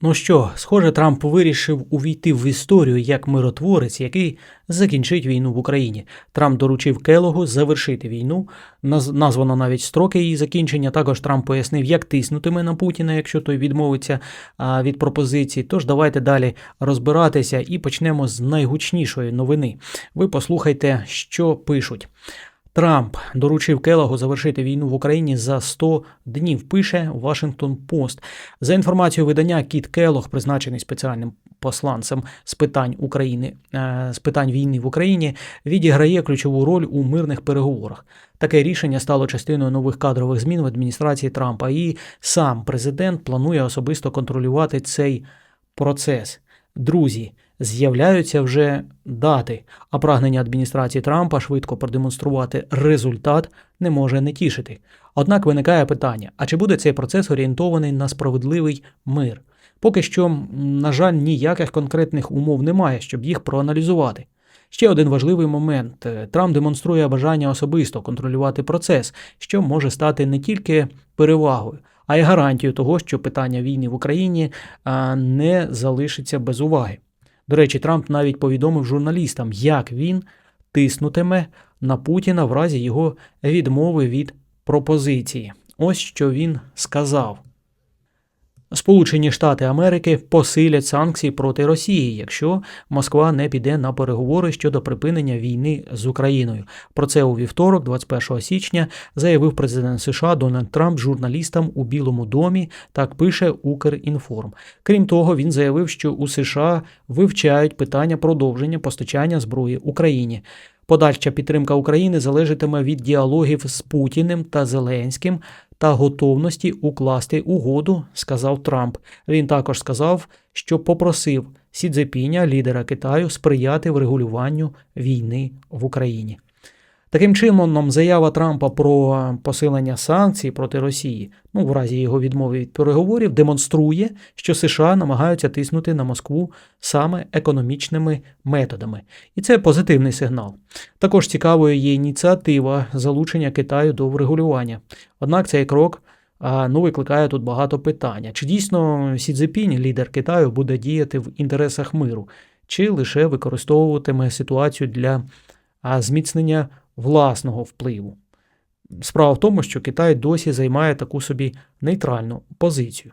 Ну що, схоже, Трамп вирішив увійти в історію як миротворець, який закінчить війну в Україні. Трамп доручив Келогу завершити війну. Наз- Названо навіть строки її закінчення. Також Трамп пояснив, як тиснутиме на Путіна, якщо той відмовиться від пропозицій. Тож давайте далі розбиратися і почнемо з найгучнішої новини. Ви послухайте, що пишуть. Трамп доручив Келогу завершити війну в Україні за 100 днів. Пише Washington Post. За інформацією видання, Кіт Келог, призначений спеціальним посланцем з питань України е, з питань війни в Україні, відіграє ключову роль у мирних переговорах. Таке рішення стало частиною нових кадрових змін в адміністрації Трампа. І сам президент планує особисто контролювати цей процес. Друзі, з'являються вже дати, а прагнення адміністрації Трампа швидко продемонструвати результат не може не тішити. Однак виникає питання: а чи буде цей процес орієнтований на справедливий мир? Поки що, на жаль, ніяких конкретних умов немає, щоб їх проаналізувати. Ще один важливий момент: Е, Трамп демонструє бажання особисто контролювати процес, що може стати не тільки перевагою, а й гарантією того, що питання війни в Україні не залишиться без уваги. До речі, Трамп навіть повідомив журналістам, як він тиснутиме на Путіна в разі його відмови від пропозиції. Ось що він сказав. Сполучені Штати Америки посилять санкції проти Росії, якщо Москва не піде на переговори щодо припинення війни з Україною. Про це у вівторок, 21 січня, заявив президент США Дональд Трамп журналістам у Білому домі. Так пише Укрінформ. Крім того, він заявив, що у США вивчають питання продовження постачання зброї Україні. Подальша підтримка України залежатиме від діалогів з Путіним та Зеленським та готовності укласти угоду, сказав Трамп. Він також сказав, що попросив Сідзепіня, лідера Китаю, сприяти врегулюванню війни в Україні. Таким чином, заява Трампа про посилення санкцій проти Росії, ну в разі його відмови від переговорів, демонструє, що США намагаються тиснути на Москву саме економічними методами, і це позитивний сигнал. Також цікавою є ініціатива залучення Китаю до врегулювання. Однак цей крок ну, викликає тут багато питання. Чи дійсно Сі Цзепінь, лідер Китаю, буде діяти в інтересах миру, чи лише використовуватиме ситуацію для зміцнення власного впливу? Справа в тому, що Китай досі займає таку собі нейтральну позицію.